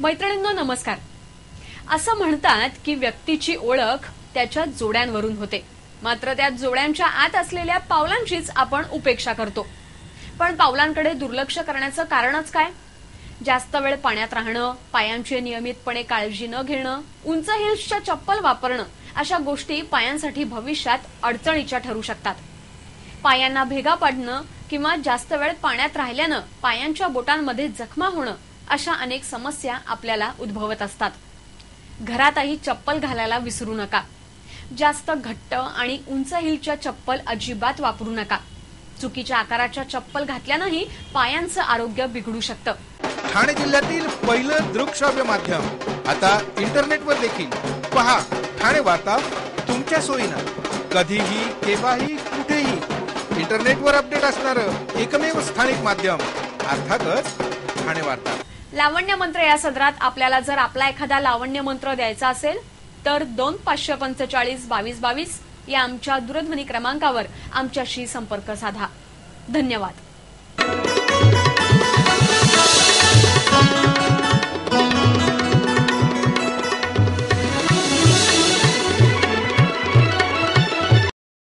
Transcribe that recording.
मैत्रिणींनो नमस्कार. असं म्हणतात की व्यक्तीची ओळख त्याच्या जोड्यांवरून होते. मात्र त्या जोड्यांच्या आत असलेल्या पावलांचीच आपण उपेक्षा करतो. पण पावलांकडे दुर्लक्ष करण्याचं कारणच काय? जास्त वेळ पाण्यात राहणं पायांची नियमितपणे काळजी न घेणं उंच हिल्सच्या चप्पल वापरणं अशा गोष्टी पायांसाठी भविष्यात अडचणीच्या ठरू शकतात. पायांना भेगा पाडणं किंवा जास्त वेळ पाण्यात राहिल्यानं पायांच्या बोटांमध्ये जखमा होणं अशा अनेक समस्या आपल्याला उद्भवत असतात. घरातही चप्पल घालायला विसरू नका. जास्त घट्ट आणि उंच हिलच्या चप्पल अजिबात वापरू नका. चुकीच्या आकाराच्या चप्पल घातल्यानंही पायांचं आरोग्य बिघडू शकतं. ठाणे जिल्ह्यातील पहिलं दृकश्राव्य माध्यम. आता इंटरनेटवर देखील. पहा ठाणे वार्ता तुमच्या सोयीनं. कधीही केव्हाही कुठेही. इंटरनेटवर अपडेट असणारं एकमेव स्थानिक माध्यम. अर्थातच ठाणे वार्ता. लावण्य मंत्र या सदरात आपल्याला जर आपला एखादा लावण्य मंत्र द्यायचा असेल तर दोन पाचशे पंचेचाळीस बावीस बावीस या आमच्या दूरध्वनी क्रमांकावर आमच्याशी संपर्क साधा. धन्यवाद.